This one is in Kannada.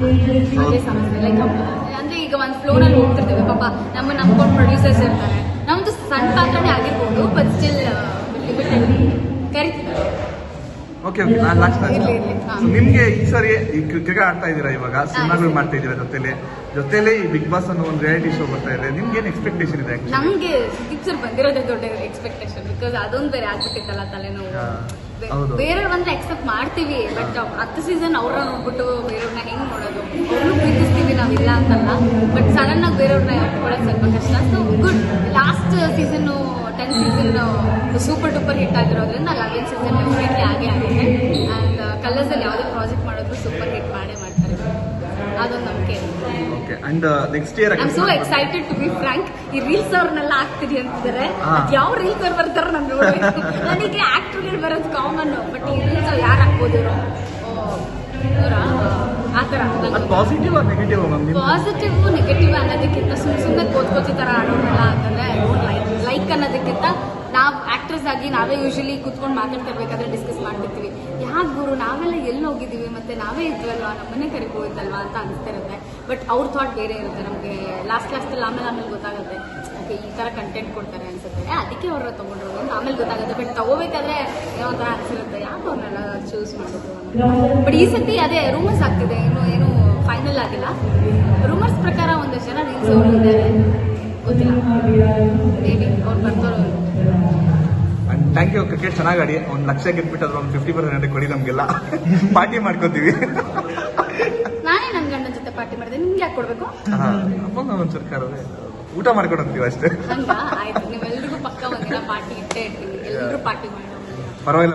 ಅದೇ ಸಮಸ್ಯೆ ಲೈಕ್ ಅಂದ್ರೆ ಈಗ ಒಂದು ಫ್ಲೋನಲ್ಲಿ ಹೋಗ್ತಿರ್ತೇವೆ. ಪಾಪ ನಮ್ಮನ್ನ ನಂಬ್ಕೊಂಡು ಪ್ರೊಡ್ಯೂಸರ್ಸ್ ಇರ್ತಾರೆ. ನಮ್ದು ಸಣ್ಣ ಪಾತ್ರನೇ ಆಗಿರ್ಬೋದು ಬಟ್ ಸ್ಟಿಲ್ ಕರಿತೀವಿ. ಓಕೆ ಓಕೆ ನಾನು ಲಾಸ್ಟ್. ನಿಮ್ಗೆ ಈ ಸರಿ ಈ ಕ್ರಿಕೆಟ್ ಆಡ್ತಾ ಇದ್ದೀರಾ ಇವಾಗ? ಸಿನಿಮಾಗಳು ಮಾಡ್ತಾ ಇದ್ದೀರಾ ಜೊತೆಲೆ? ಜೊತೆಲೆ ಈ ಬಿಗ್ ಬಾಸ್ ಅನ್ನೋ ಒಂದು ರಿಯಾಲಿಟಿ ಶೋ ಬರ್ತಾ ಇದೆ. ನಿಮ್ಗೆ ಏನ್ ಎಕ್ಸ್ಪೆಕ್ಟೇಷನ್ ಇದೆ? ನಮ್ಗೆ ಸುದೀಪ್ ಸರ್ ಬಂದಿರೋದೇ ದೊಡ್ಡ ಎಕ್ಸ್ಪೆಕ್ಟೇಷನ್ ಬಿಕಾಸ್ ಅದೊಂದು ಬೇರೆ ಆಗ್ಬಿಟ್ಟಿತ್ತಲ್ಲ ತಲೆನೋವು. ಹಾ, ಬೆ- ಹೌದು. ಬೇರೆ ಬಂದ್ರೆ ಎಕ್ಸೆಪ್ಟ್ ಮಾಡ್ತೀವಿ ಬಟ್ ಹತ್ತು ಸೀಸನ್ ಅವ್ರನ್ನ ನೋಡ್ಬಿಟ್ಟು ಬೇರೆಯವ್ರನ್ನ ನಾವಿಲ್ಲ ಅಂತಲ್ಲ. ಬಟ್ ಸಡನ್ ಆಗಿ ಬೇರೆಯವ್ರನ್ನ ಇಟ್ಕೊಳ್ಳೋದು ಸ್ವಲ್ಪ ಕಷ್ಟ. So good last season ten season super duper hit ಆಗಿರೋದ್ರಿಂದ ಲೆವೆನ್ ಸೀಸನ್ ಡೆಫಿನೆಟ್ಲಿ ಆಗೇ ಆಗಿದೆ ಅಂಡ್ ಕಲರ್ಸ್ ಅಲ್ಲಿ ಯಾವುದೇ ಪ್ರಾಜೆಕ್ಟ್ ಮಾಡಿದ್ರು ಸೂಪರ್ ಹಿಟ್ ಮಾಡೇ ಮಾಡ್ತಾರೆ. ಅದೊಂದು ನಂಬಿಕೆ. And next year I am so excited to be frank ಈ ರೀಲ್ಸ್ ಅವ್ರನ್ನೆಲ್ಲ ಆಗ್ತಿದೆ ಅಂತಿದ್ದಾರೆ. ಯಾವ ರೀಲ್ಸ್ ಅವ್ರು ಬರ್ತಾರ ನಾನು ನೋಡಬೇಕು. ನನಗೆ ಆಕ್ಟರ್ಗಳು ಬರೋದು ಕಾಮನ್ ಬಟ್ ಈ ರೀಲ್ಸ್ ಯಾರು ಹಾಕ್ಬೋದು ಇವರು? ಅದು ಪಾಸಿಟಿವ್ ನೆಗೆಟಿವ್ ಮ್ಯಾಮ್ ನಿಮ್ ಪಾಸಿಟಿವ್ ನೆಗೆಟಿವ್ ಅನ್ನೋದಕ್ಕಿಂತ ಸುಮ್ ಸುಮ್ಮನೆ ಕೋತ್ಕೋಚಿ ಥರ ಅಂತಂದ್ರೆ ಲೈಕ್ ಅನ್ನೋದಕ್ಕಿಂತ ನಾವು ಆಕ್ಟ್ರೆಸ್ ಆಗಿ ನಾವೇ ಯೂಶಲಿ ಕುತ್ಕೊಂಡು ಮಾತಾಡ್ತಿರ್ಬೇಕಾದ್ರೆ ಡಿಸ್ಕಸ್ ಮಾಡ್ತಿರ್ತೀವಿ. ಯಾಕೆ ಗುರು, ನಾವೆಲ್ಲ ಎಲ್ಲಿ ಹೋಗಿದ್ದೀವಿ ಮತ್ತೆ ನಾವೇ ಇದ್ವಲ್ವಾ? ನಮ್ಮನ್ನೇ ಕರಿಬೋದಲ್ವಾ ಅಂತ ಅನಿಸ್ತಿರುತ್ತೆ. ಬಟ್ ಅವ್ರ ಥಾಟ್ ಬೇರೆ ಇರುತ್ತೆ. ನಮಗೆ ಲಾಸ್ಟ್ ಲಾಸ್ಟಲ್ಲಿ ಆಮೇಲೆ ಆಮೇಲೆ ಗೊತ್ತಾಗುತ್ತೆ. ಓಕೆ ಈ ಥರ ಕಂಟೆಂಟ್ ಕೊಡ್ತಾರೆ ಅನ್ಸುತ್ತೆ. ಅದಕ್ಕೆ ಅವ್ರ ತಗೊಂಡ್ರು ಅಂತ ಆಮೇಲೆ ಗೊತ್ತಾಗುತ್ತೆ. ಬಟ್ ತಗೋಬೇಕಾದ್ರೆ ಯಾವ ಥರ ಅನ್ಸಿರುತ್ತೆ ಯಾಕೆ ಅವ್ರನ್ನೆಲ್ಲ ಚೂಸ್ ಮಾಡಿದ್ರು ಬಟ್ ಈ ಸತಿ ಅದೇ ರೂಮರ್ಸ್ ಆಗ್ತಿದೆ. ಏನು ಏನು ಫೈನಲ್ ಆಗಿಲ್ಲ. ರೂಮರ್ಸ್ ಪ್ರಕಾರ ಒಂದು ಜನ ರೀಲ್ಸ್ ಅವರು ಇದ್ದಾರೆ. ಗೊತ್ತಿಲ್ಲ. ಮೇಬಿ ಅವ್ರು ಬರ್ತಾರೋ ಥ್ಯಾಂಕ್ ಯು ಕ್ರಿಕೆಟ್ ಚೆನ್ನಾಗಿ ಆಡಿ ಒಂದು ಲಕ್ಷ ಗೆದ್ಬಿಟ್ಟು ಒಂದು ಫಿಫ್ಟಿ ಪರ್ಸೆಂಟ್ ಕೊಡಿ ನಮಗೆಲ್ಲ. ಪಾರ್ಟಿ ಮಾಡ್ಕೋತೀವಿ. ಪಾರ್ಟಿ ಮಾಡಿದೆ ನಿಮ್ಗೆ ಯಾಕೆ ಕೊಡ್ಬೇಕು? ಅಪ್ಪ ಒಂದು ಸರ್ಕಾರ ಊಟ ಮಾಡ್ಕೊಡ್ತೀವಿ ಅಷ್ಟೇ. ಆಯ್ತು ನೀವೆಲ್ರಿಗೂ ಪಕ್ಕ ಒಂದಿನ ಪಾರ್ಟಿ ಇಟ್ಟೇ ಇರ್ತೀನಿ. ಎಲ್ಲರೂ ಪಾರ್ಟಿ ಮಾಡೋಣ ಪರವಾಗಿಲ್ಲ.